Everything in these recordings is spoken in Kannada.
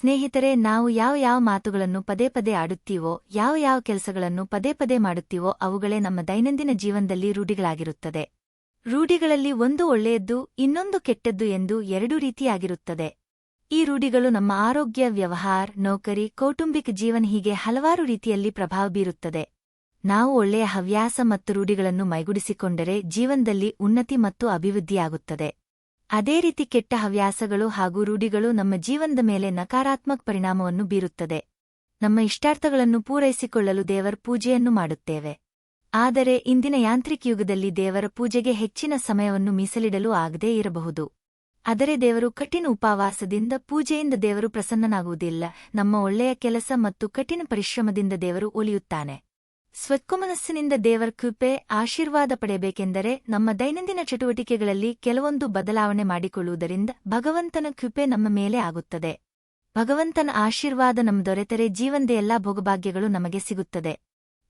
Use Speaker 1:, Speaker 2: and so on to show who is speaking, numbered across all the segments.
Speaker 1: ಸ್ನೇಹಿತರೆ, ನಾವು ಯಾವ ಯಾವ ಮಾತುಗಳನ್ನು ಪದೇ ಪದೇ ಆಡುತ್ತೀವೋ, ಯಾವ ಯಾವ ಕೆಲಸಗಳನ್ನು ಪದೇ ಪದೇ ಮಾಡುತ್ತೀವೋ, ಅವುಗಳೇ ನಮ್ಮ ದೈನಂದಿನ ಜೀವನದಲ್ಲಿ ರೂಢಿಗಳಾಗಿರುತ್ತದೆ. ರೂಢಿಗಳಲ್ಲಿ ಒಂದು ಒಳ್ಳೆಯದ್ದು, ಇನ್ನೊಂದು ಕೆಟ್ಟದ್ದು ಎಂದು ಎರಡೂ ರೀತಿಯಾಗಿರುತ್ತದೆ. ಈ ರೂಢಿಗಳು ನಮ್ಮ ಆರೋಗ್ಯ, ವ್ಯವಹಾರ, ನೌಕರಿ, ಕೌಟುಂಬಿಕ ಜೀವನ ಹೀಗೆ ಹಲವಾರು ರೀತಿಯಲ್ಲಿ ಪ್ರಭಾವ ಬೀರುತ್ತದೆ. ನಾವು ಒಳ್ಳೆಯ ಹವ್ಯಾಸ ಮತ್ತು ರೂಢಿಗಳನ್ನು ಮೈಗೂಡಿಸಿಕೊಂಡರೆ ಜೀವನದಲ್ಲಿ ಉನ್ನತಿ ಮತ್ತು ಅಭಿವೃದ್ಧಿಯಾಗುತ್ತದೆ. ಅದೇ ರೀತಿ ಕೆಟ್ಟ ಹವ್ಯಾಸಗಳು ಹಾಗೂ ರೂಢಿಗಳು ನಮ್ಮ ಜೀವನದ ಮೇಲೆ ನಕಾರಾತ್ಮಕ ಪರಿಣಾಮವನ್ನು ಬೀರುತ್ತದೆ. ನಮ್ಮ ಇಷ್ಟಾರ್ಥಗಳನ್ನು ಪೂರೈಸಿಕೊಳ್ಳಲು ದೇವರ ಪೂಜೆಯನ್ನು ಮಾಡುತ್ತೇವೆ. ಆದರೆ ಇಂದಿನ ಯಾಂತ್ರಿಕ ಯುಗದಲ್ಲಿ ದೇವರ ಪೂಜೆಗೆ ಹೆಚ್ಚಿನ ಸಮಯವನ್ನು ಮೀಸಲಿಡಲು ಆಗದೇ ಇರಬಹುದು. ಆದರೆ ದೇವರು ಕಠಿಣ ಉಪವಾಸದಿಂದ ಪೂಜೆಯಿಂದ ದೇವರು ಪ್ರಸನ್ನನಾಗುವುದಿಲ್ಲ. ನಮ್ಮ ಒಳ್ಳೆಯ ಕೆಲಸ ಮತ್ತು ಕಠಿಣ ಪರಿಶ್ರಮದಿಂದ ದೇವರು ಒಲಿಯುತ್ತಾನೆ. ಸ್ವತ್ಕೊಮನಸ್ಸಿನಿಂದ ದೇವರ ಕೃಪೆ, ಆಶೀರ್ವಾದ ಪಡೆಯಬೇಕೆಂದರೆ ನಮ್ಮ ದೈನಂದಿನ ಚಟುವಟಿಕೆಗಳಲ್ಲಿ ಕೆಲವೊಂದು ಬದಲಾವಣೆ ಮಾಡಿಕೊಳ್ಳುವುದರಿಂದ ಭಗವಂತನ ಕೃಪೆ ನಮ್ಮ ಮೇಲೆ ಆಗುತ್ತದೆ. ಭಗವಂತನ ಆಶೀರ್ವಾದ ನಮ್ಮ ದೊರೆತರೆ ಜೀವನದ ಎಲ್ಲಾ ಭೋಗಭಾಗ್ಯಗಳು ನಮಗೆ ಸಿಗುತ್ತದೆ.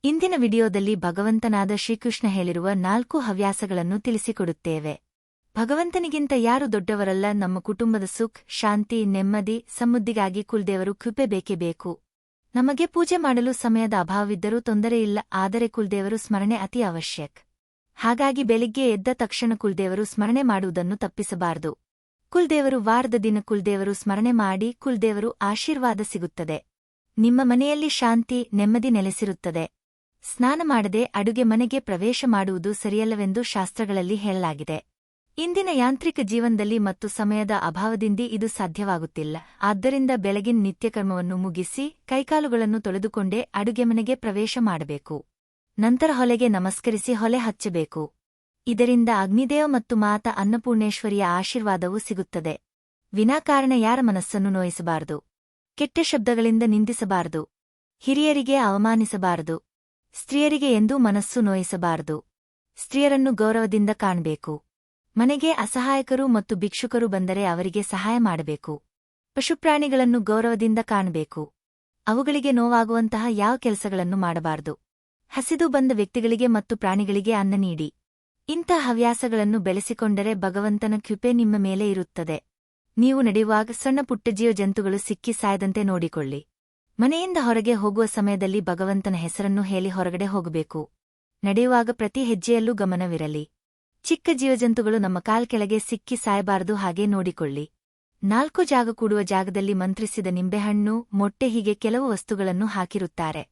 Speaker 1: ಇಂದಿನ ವಿಡಿಯೋದಲ್ಲಿ ಭಗವಂತನಾದ ಶ್ರೀಕೃಷ್ಣ ಹೇಳಿರುವ ನಾಲ್ಕು ಹವ್ಯಾಸಗಳನ್ನು ತಿಳಿಸಿಕೊಡುತ್ತೇವೆ. ಭಗವಂತನಿಗಿಂತ ಯಾರು ದೊಡ್ಡವರಲ್ಲ, ನಮ್ಮ ಕುಟುಂಬದ ಸುಖ್, ಶಾಂತಿ, ನೆಮ್ಮದಿ, ಸಮೃದ್ಧಿಗಾಗಿ ಕುಲ್ದೇವರು ಕೃಪೆ ಬೇಕೇ ಬೇಕು. ನಮಗೆ ಪೂಜೆ ಮಾಡಲು ಸಮಯದ ಅಭಾವವಿದ್ದರೂ ತೊಂದರೆಯಿಲ್ಲ ಆದರೆ ಕುಲ್ದೇವರು ಸ್ಮರಣೆ ಅತಿ ಅವಶ್ಯಕ್. ಹಾಗಾಗಿ ಬೆಳಿಗ್ಗೆ ಎದ್ದ ತಕ್ಷಣ ಕುಲ್ದೇವರು ಸ್ಮರಣೆ ಮಾಡುವುದನ್ನು ತಪ್ಪಿಸಬಾರದು. ಕುಲ್ದೇವರು ವಾರದ ದಿನ ಕುಲ್ದೇವರು ಸ್ಮರಣೆ ಮಾಡಿ ಕುಲ್ದೇವರು ಆಶೀರ್ವಾದ ಸಿಗುತ್ತದೆ. ನಿಮ್ಮ ಮನೆಯಲ್ಲಿ ಶಾಂತಿ, ನೆಮ್ಮದಿ ನೆಲೆಸಿರುತ್ತದೆ. ಸ್ನಾನ ಮಾಡದೆ ಅಡುಗೆ ಮನೆಗೆ ಪ್ರವೇಶ ಮಾಡುವುದು ಸರಿಯಲ್ಲವೆಂದು ಶಾಸ್ತ್ರಗಳಲ್ಲಿ ಹೇಳಲಾಗಿದೆ. ಇಂದಿನ ಯಾಂತ್ರಿಕ ಜೀವನದಲ್ಲಿ ಮತ್ತು ಸಮಯದ ಅಭಾವದಿಂದ ಇದು ಸಾಧ್ಯವಾಗುತ್ತಿಲ್ಲ. ಆದ್ದರಿಂದ ಬೆಳಗಿನ ನಿತ್ಯಕರ್ಮವನ್ನು ಮುಗಿಸಿ ಕೈಕಾಲುಗಳನ್ನು ತೊಳೆದುಕೊಂಡೇ ಅಡುಗೆಮನೆಗೆ ಪ್ರವೇಶ ಮಾಡಬೇಕು. ನಂತರ ಹೊಲೆಗೆ ನಮಸ್ಕರಿಸಿ ಹೊಲೆ ಹಚ್ಚಬೇಕು. ಇದರಿಂದ ಅಗ್ನಿದೇವ ಮತ್ತು ಮಾತ ಅನ್ನಪೂರ್ಣೇಶ್ವರಿಯ ಆಶೀರ್ವಾದವೂ ಸಿಗುತ್ತದೆ. ವಿನಾಕಾರಣ ಯಾರ ಮನಸ್ಸನ್ನು ನೋಯಿಸಬಾರದು. ಕೆಟ್ಟ ಶಬ್ದಗಳಿಂದ ನಿಂದಿಸಬಾರದು. ಹಿರಿಯರಿಗೆ ಅವಮಾನಿಸಬಾರದು. ಸ್ತ್ರೀಯರಿಗೆ ಎಂದೂ ಮನಸ್ಸು ನೋಯಿಸಬಾರದು. ಸ್ತ್ರೀಯರನ್ನು ಗೌರವದಿಂದ ಕಾಣಬೇಕು. ಮನೆಗೆ ಅಸಹಾಯಕರು ಮತ್ತು ಭಿಕ್ಷುಕರು ಬಂದರೆ ಅವರಿಗೆ ಸಹಾಯ ಮಾಡಬೇಕು. ಪಶುಪ್ರಾಣಿಗಳನ್ನು ಗೌರವದಿಂದ ಕಾಣಬೇಕು. ಅವುಗಳಿಗೆ ನೋವಾಗುವಂತಹ ಯಾವ ಕೆಲಸಗಳನ್ನು ಮಾಡಬಾರದು. ಹಸಿದು ಬಂದ ವ್ಯಕ್ತಿಗಳಿಗೆ ಮತ್ತು ಪ್ರಾಣಿಗಳಿಗೆ ಅನ್ನ ನೀಡಿ. ಇಂಥ ಹವ್ಯಾಸಗಳನ್ನು ಬೆಳೆಸಿಕೊಂಡರೆ ಭಗವಂತನ ಕೃಪೆ ನಿಮ್ಮ ಮೇಲೆ ಇರುತ್ತದೆ. ನೀವು ನಡೆಯುವಾಗ ಸಣ್ಣ ಪುಟ್ಟ ಜೀವ ಜಂತುಗಳು ಸಿಕ್ಕಿ ಸಾಯದಂತೆ ನೋಡಿಕೊಳ್ಳಿ. ಮನೆಯಿಂದ ಹೊರಗೆ ಹೋಗುವ ಸಮಯದಲ್ಲಿ ಭಗವಂತನ ಹೆಸರನ್ನು ಹೇಳಿ ಹೊರಗಡೆ ಹೋಗಬೇಕು. ನಡೆಯುವಾಗ ಪ್ರತಿ ಹೆಜ್ಜೆಯಲ್ಲೂ ಗಮನವಿರಲಿ. ಚಿಕ್ಕ ಜೀವಜಂತುಗಳು ನಮ್ಮ ಕಾಲ್ ಕೆಳಗೆ ಸಿಕ್ಕಿ ಸಾಯಬಾರದು ಹಾಗೆ ನೋಡಿಕೊಳ್ಳಿ. ನಾಲ್ಕು ಜಾಗ ಕೂಡುವ ಜಾಗದಲ್ಲಿ ಮಂತ್ರಿಸಿದ ನಿಂಬೆಹಣ್ಣು, ಮೊಟ್ಟೆ ಹೀಗೆ ಕೆಲವು ವಸ್ತುಗಳನ್ನು ಹಾಕಿರುತ್ತಾರೆ.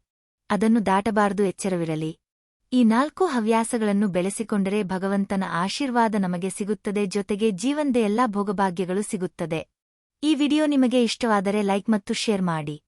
Speaker 1: ಅದನ್ನು ದಾಟಬಾರದು ಎಚ್ಚರವಿರಲಿ. ಈ ನಾಲ್ಕು ಹವ್ಯಾಸಗಳನ್ನು ಬೆಳೆಸಿಕೊಂಡರೆ ಭಗವಂತನ ಆಶೀರ್ವಾದ ನಮಗೆ ಸಿಗುತ್ತದೆ, ಜೊತೆಗೆ ಜೀವನದ ಎಲ್ಲಾ ಭೋಗಭಾಗ್ಯಗಳು ಸಿಗುತ್ತದೆ. ಈ ವಿಡಿಯೋ ನಿಮಗೆ ಇಷ್ಟವಾದರೆ ಲೈಕ್ ಮತ್ತು ಶೇರ್ ಮಾಡಿ.